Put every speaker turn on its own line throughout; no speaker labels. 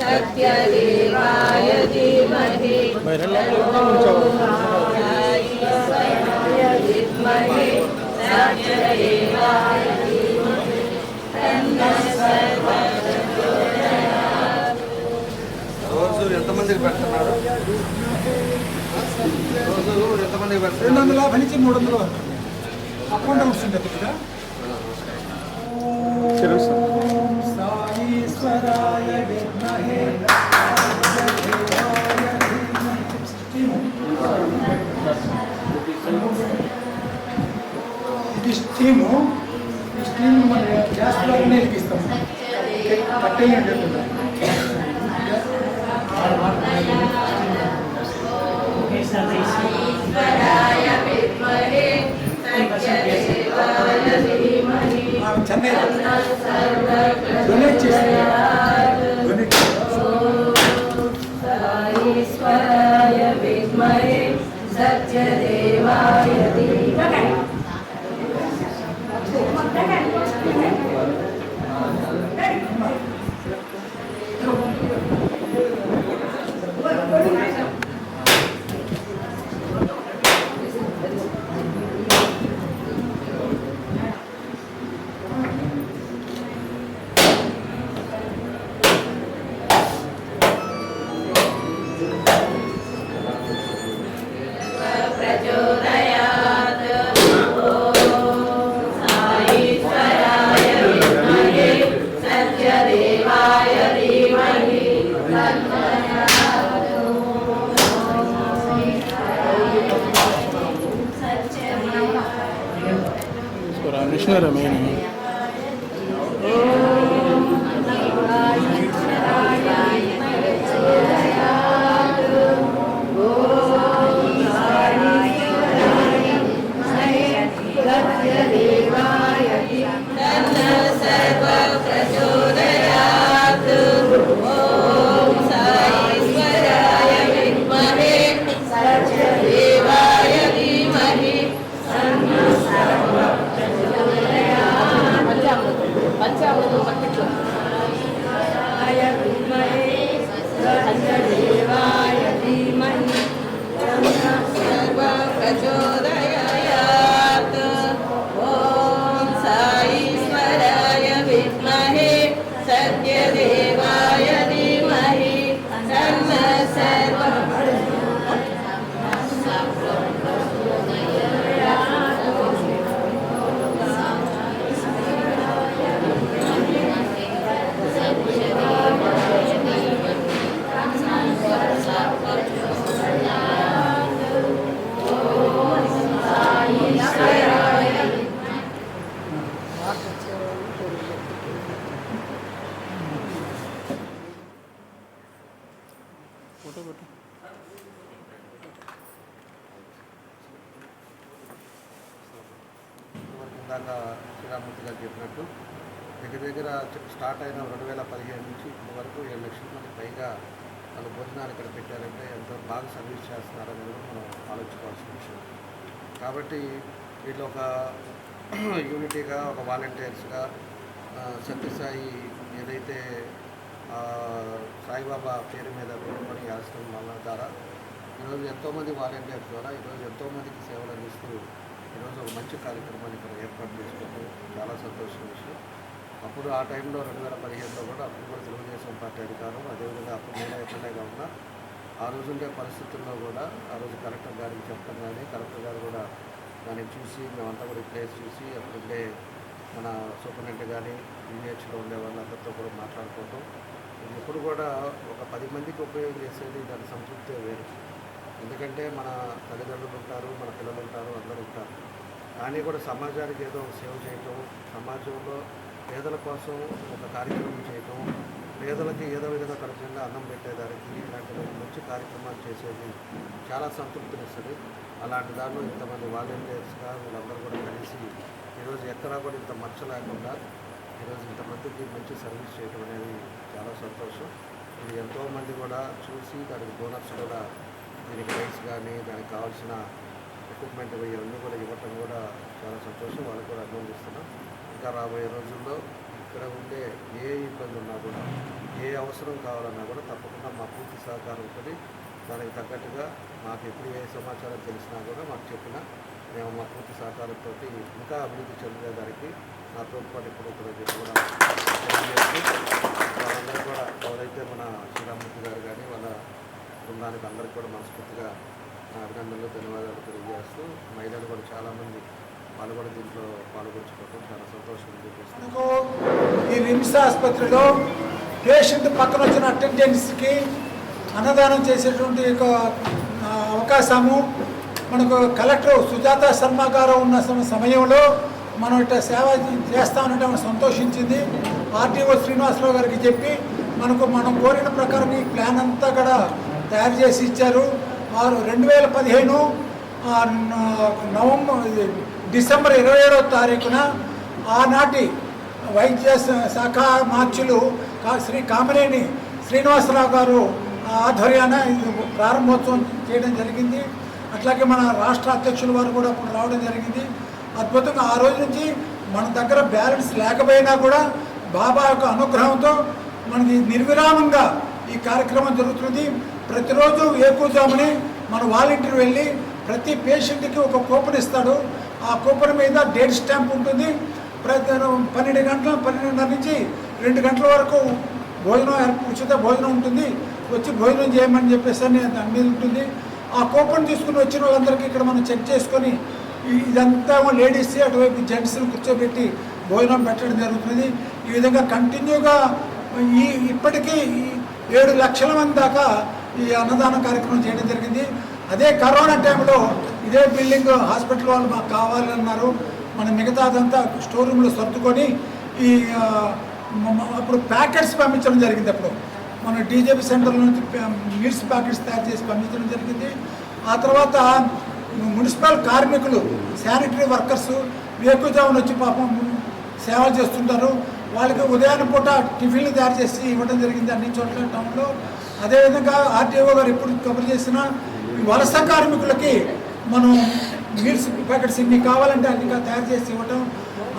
సత్యదేవాయ
ధీమహి ఎంతమందికి పెడుతున్నారు? రోజు ఎంతమందికి పెడుతున్నారు?
రెండు వందల నుంచి మూడు వందల అప్ అండ్ కదా ఇది స్టీము ఈ స్టీమ్ మన గ్యాస్లో నేర్పిస్తాం కట్టెలు
ఉంటుంది ఈశ్వరాయ విద్మహే తజ్జదేవాయ
ధీమహి
చెన్నై.
డొనేట్ చేసింది
Krishna remaining. सत्यदेवाय
మనకి ఇందాక శ్రీరామూర్తి గారు చెప్పినట్టు దగ్గర దగ్గర స్టార్ట్ అయిన రెండు వేల పదిహేను నుంచి ఇప్పటి వరకు ఏడు లక్షల మంది పైగా వాళ్ళు భోజనాలు ఇక్కడ పెట్టారంటే ఎంతో బాగా సర్వీస్ చేస్తున్నారని కూడా మనం ఆలోచించుకోవాల్సిన విషయం. కాబట్టి వీళ్ళు ఒక యూనిటీగా ఒక వాలంటీర్స్గా సత్యసాయి ఏదైతే సాయిబాబా పేరు మీద పెట్టుకొని ఆశ్రమం వల్ల ద్వారా ఈరోజు ఎంతోమంది వాలంటీర్స్ ద్వారా ఈరోజు ఎంతోమందికి సేవలు అందిస్తూ ఈరోజు ఒక మంచి కార్యక్రమాన్ని ఇక్కడ ఏర్పాటు చేసుకోవడం చాలా సంతోషం విషయం. అప్పుడు ఆ టైంలో రెండు వేల పదిహేనులో కూడా అప్పుడు కూడా తెలుగుదేశం పార్టీ అధికారం అదేవిధంగా అప్పుడు నేను ఎమ్మెల్యేగా ఉన్నా. ఆ రోజు ఉండే పరిస్థితుల్లో కూడా ఆ రోజు కలెక్టర్ గారికి చెప్పడం కానీ కలెక్టర్ గారు కూడా దాన్ని చూసి మేమంతా కూడా ప్లేస్ చూసి అప్పుడు ఉండే మన సూపరింటెండెంట్ కానీ యూనిహెచ్లో ఉండే వాళ్ళందరితో కూడా మాట్లాడుకోవటం ఇది ఎప్పుడు కూడా ఒక పది మందికి ఉపయోగం చేసేది దాని సంతృప్తే వేరు. ఎందుకంటే మన తల్లిదండ్రులు ఉంటారు మన పిల్లలు ఉంటారు అందరూ ఉంటారు. కానీ కూడా సమాజానికి ఏదో ఒక సేవ చేయటం సమాజంలో పేదల కోసం ఒక కార్యక్రమం చేయటం పేదలకి ఏదో విధంగా కడుపునిండా అన్నం పెట్టేదానికి ఇలాంటి మంచి కార్యక్రమాలు చేసేది చాలా సంతృప్తినిస్తుంది. అలాంటి దానిలో ఇంతమంది వాలంటీర్స్గా వీళ్ళందరూ కూడా కలిసి ఈరోజు ఎక్కడా కూడా ఇంత మచ్చ లేకుండా ఈరోజు ఇంతమందికి మంచి సర్వీస్ చేయడం అనేది చాలా సంతోషం. ఇది ఎంతోమంది కూడా చూసి దానికి బోనస్ కూడా దీనికి రైస్ కానీ దానికి కావాల్సిన ఎక్విప్మెంట్ ఇవన్నీ కూడా ఇవ్వటం కూడా చాలా సంతోషం. వాళ్ళకి కూడా అభినందిస్తున్నాం. ఇంకా రాబోయే రోజుల్లో ఇక్కడ ఉండే ఏ ఇబ్బంది ఉన్నా కూడా ఏ అవసరం కావాలన్నా కూడా తప్పకుండా మా పూర్తి సహకారం ఉంటుంది. దానికి తగ్గట్టుగా మాకు ఎప్పుడు ఏ సమాచారం తెలిసినా కూడా మాకు చెప్పినా మేము మా పూర్తి సహకారంతో ఇంకా అభివృద్ధి చెందేదానికి నా తోడ్పాటు ఇప్పుడు కూడా కూడా వాళ్ళందరూ కూడా ఎవరైతే మన శ్రీరామూర్తి గారు కానీ వాళ్ళ బృందానికి అందరికీ కూడా మనస్ఫూర్తిగా అభినందనలు ధన్యవాదాలు తెలియజేస్తూ మహిళలు కూడా చాలామంది వాళ్ళు కూడా దీంట్లో పాల్గొంచుకోవడం చాలా సంతోషం
మనకు ఈ రిమ్స్ ఆసుపత్రిలో పేషెంట్ పక్కన వచ్చిన అటెండెన్స్కి అన్నదానం చేసేటువంటి ఒక అవకాశము. మనకు కలెక్టర్ సుజాత శర్మ గారు ఉన్న సమ- సమయంలో మనం ఇట్లా సేవ చేస్తామంటే మనం సంతోషించింది. ఆర్టీఓ శ్రీనివాసరావు గారికి చెప్పి మనకు మనం కోరిన ప్రకారం ఈ ప్లాన్ అంతా కూడా తయారు చేసి ఇచ్చారు. వారు రెండు వేల పదిహేను నవంబర్ డిసెంబర్ ఇరవై ఏడవ తారీఖున ఆనాటి వైద్య శాఖ మార్చులు శ్రీ కామినేని శ్రీనివాసరావు గారు ఆధ్వర్యాన ఇది ప్రారంభోత్సవం చేయడం జరిగింది. అట్లాగే మన రాష్ట్ర అధ్యక్షుల వారు కూడా అప్పుడు రావడం జరిగింది. అద్భుతంగా ఆ రోజు నుంచి మన దగ్గర బ్యాలెన్స్ లేకపోయినా కూడా బాబా యొక్క అనుగ్రహంతో మనకి నిర్విరామంగా ఈ కార్యక్రమం జరుగుతుంది. ప్రతిరోజు ఏకూజాముని మన వాలంటీర్ వెళ్ళి ప్రతి పేషెంట్కి ఒక కూపన్ ఇస్తాడు. ఆ కూపన్ మీద డేట్ స్టాంప్ ఉంటుంది. ప్రతి పన్నెండు గంటల పన్నెండున్నర నుంచి రెండు గంటల వరకు భోజనం ఉచిత భోజనం ఉంటుంది. వచ్చి భోజనం చేయమని చెప్పేసి అని దాని మీద ఉంటుంది. ఆ కూపన్ తీసుకుని వచ్చిన వాళ్ళందరికీ ఇక్కడ మనం చెక్ చేసుకొని ఇదంతా లేడీస్ అటువైపు జెంట్స్ని కూర్చోబెట్టి భోజనం పెట్టడం జరుగుతుంది. ఈ విధంగా కంటిన్యూగా ఈ ఇప్పటికీ ఈ ఏడు లక్షల మంది దాకా ఈ అన్నదాన కార్యక్రమం చేయడం జరిగింది. అదే కరోనా టైంలో ఇదే బిల్డింగ్ హాస్పిటల్ వాళ్ళు మాకు కావాలన్నారు మన మిగతాదంతా స్టోర్ రూమ్లో సర్దుకొని ఈ అప్పుడు ప్యాకెట్స్ పంపించడం జరిగింది అప్పుడు. మన డీజేపీ సెంటర్ నుంచి ప్యా- మీల్స్ ప్యాకెట్స్ తయారు చేసి పంపించడం జరిగింది. ఆ తర్వాత మున్సిపల్ కార్మికులు శానిటరీ వర్కర్స్ వేకుజామున వచ్చి పాపం సేవలు చేస్తుంటారు. వాళ్ళకి ఉదయాన్నే పూట టిఫిన్లు తయారు చేసి ఇవ్వడం జరిగింది అన్ని చోట్ల టౌన్లో. అదేవిధంగా ఆర్టీఓ గారు ఎప్పుడు కబుర్ చేసిన ఈ వలస కార్మికులకి మనం మీల్స్ ప్యాకెట్స్ ఇన్ని కావాలంటే అన్ని తయారు చేసి ఇవ్వటం.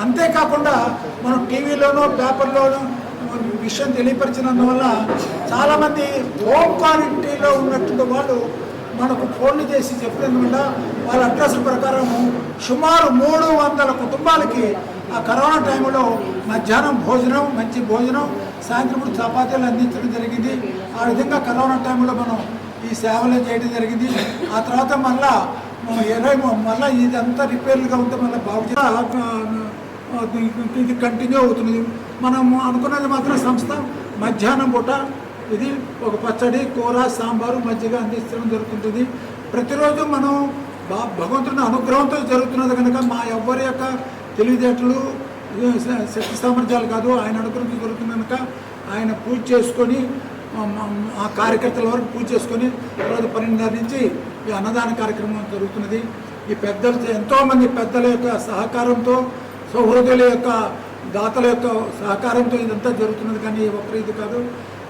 అంతేకాకుండా మనం టీవీలోనూ పేపర్లోనూ విషయం తెలియపరిచినందువల్ల చాలామంది హోమ్ క్వాలిటీలో ఉన్నటువంటి వాళ్ళు మనకు ఫోన్లు చేసి చెప్పినందువల్ల వాళ్ళ అడ్రస్ ప్రకారం సుమారు మూడు వందల కుటుంబాలకి ఆ కరోనా టైంలో మధ్యాహ్నం భోజనం మంచి భోజనం సాయంత్రం చపాతీలు అందించడం జరిగింది. ఆ విధంగా కరోనా టైంలో మనం ఈ సేవలు చేయడం జరిగింది. ఆ తర్వాత మళ్ళా ఇరవై మళ్ళీ ఇదంతా రిపేర్లుగా ఉంటే మళ్ళీ బాగు ఇది కంటిన్యూ అవుతుంది. మనం అనుకున్నది మాత్రం సంస్థ మధ్యాహ్నం పూట ఇది ఒక పచ్చడి కూర సాంబారు మజ్జిగ అందించడం జరుగుతుంటుంది. ప్రతిరోజు మనం బా భగవంతుని అనుగ్రహంతో జరుగుతున్నది కనుక మా ఎవ్వరి యొక్క తెలివితేటలు శక్తి సామర్థ్యాలు కాదు ఆయన అనుగ్రహంతో జరుగుతుంది కనుక ఆయన పూజ చేసుకొని ఆ, కార్యకర్తల వరకు పూజ చేసుకొని తర్వాత పన్నెండున్నర నుంచి ఈ అన్నదాన కార్యక్రమం జరుగుతున్నది. ఈ పెద్దలు ఎంతోమంది పెద్దల యొక్క సహకారంతో సౌహృదుల యొక్క దాతల యొక్క సహకారంతో ఇదంతా జరుగుతున్నది. కానీ ఒక్కరి ఇది కాదు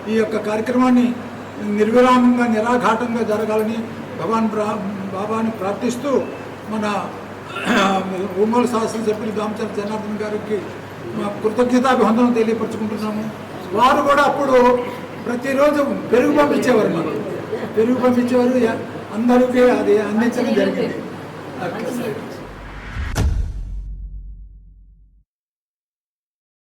ఈ యొక్క కార్యక్రమాన్ని నిర్విరామంగా నిరాఘాటంగా జరగాలని భగవాన్ బాబాని ప్రార్థిస్తూ మన ఒంగోలు శాసనసభ్యులు దామచంద్ర జనార్దన్ గారికి మా కృతజ్ఞతాభివందనం తెలియపరచుకుంటున్నాము. వారు కూడా అప్పుడు ప్రతిరోజు పెరుగు పంపించేవారు మాకు. పెరుగు పంపించేవారు అందరికీ అది అందించడం జరిగింది.